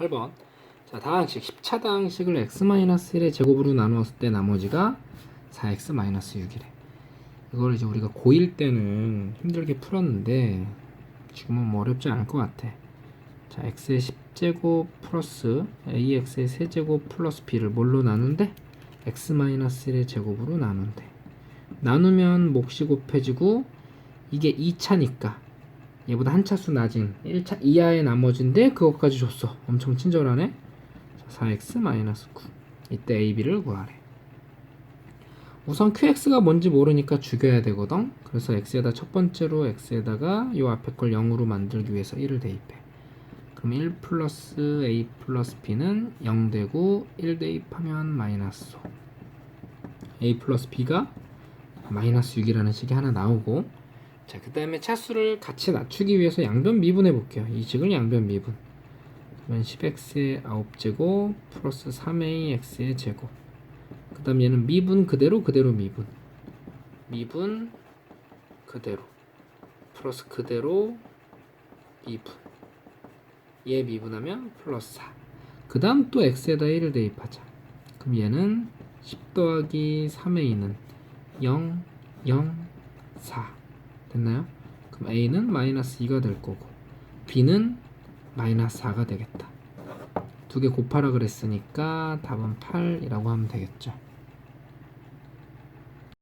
8번. 자, 다항식 10차다항식을 x-1의 제곱으로 나누었을 때 나머지가 4x-6이래. 이걸 이제 우리가 고1 때는 힘들게 풀었는데 지금은 뭐 어렵지 않을 것 같아. 자, x의 10제곱 플러스 ax의 세제곱 플러스 b를 뭘로 나눈대? x-1의 제곱으로 나눈대. 나누면 몫이 곱해지고 이게 2차니까 얘보다 한 차수 낮은 1차 이하의 나머지인데 그것까지 줬어. 엄청 친절하네. 자, 4x-9. 이때 a, b를 구하래. 우선 qx가 뭔지 모르니까 죽여야 되거든. 그래서 x에다 첫 번째로 x에다가 요 앞에 걸 0으로 만들기 위해서 1을 대입해. 그럼 1 플러스 a 플러스 b는 0 되고 1 대입하면 마이너스 5. a 플러스 b가 마이너스 6이라는 식이 하나 나오고 자, 그 다음에 차수를 같이 낮추기 위해서 양변 미분해 볼게요. 이 식을 양변 미분. 그러면 10x의 9제곱 플러스 3ax의 제곱. 그 다음 얘는 미분 그대로 그대로 미분. 미분 그대로. 플러스 그대로 미분. 얘 미분하면 플러스 4. 그 다음 또 x에다 1을 대입하자. 그럼 얘는 10 더하기 3a는 0, 0, 4. 됐나요? 그럼 a는 마이너스 2가 될 거고 b는 마이너스 4가 되겠다. 두 개 곱하라 그랬으니까 답은 8이라고 하면 되겠죠.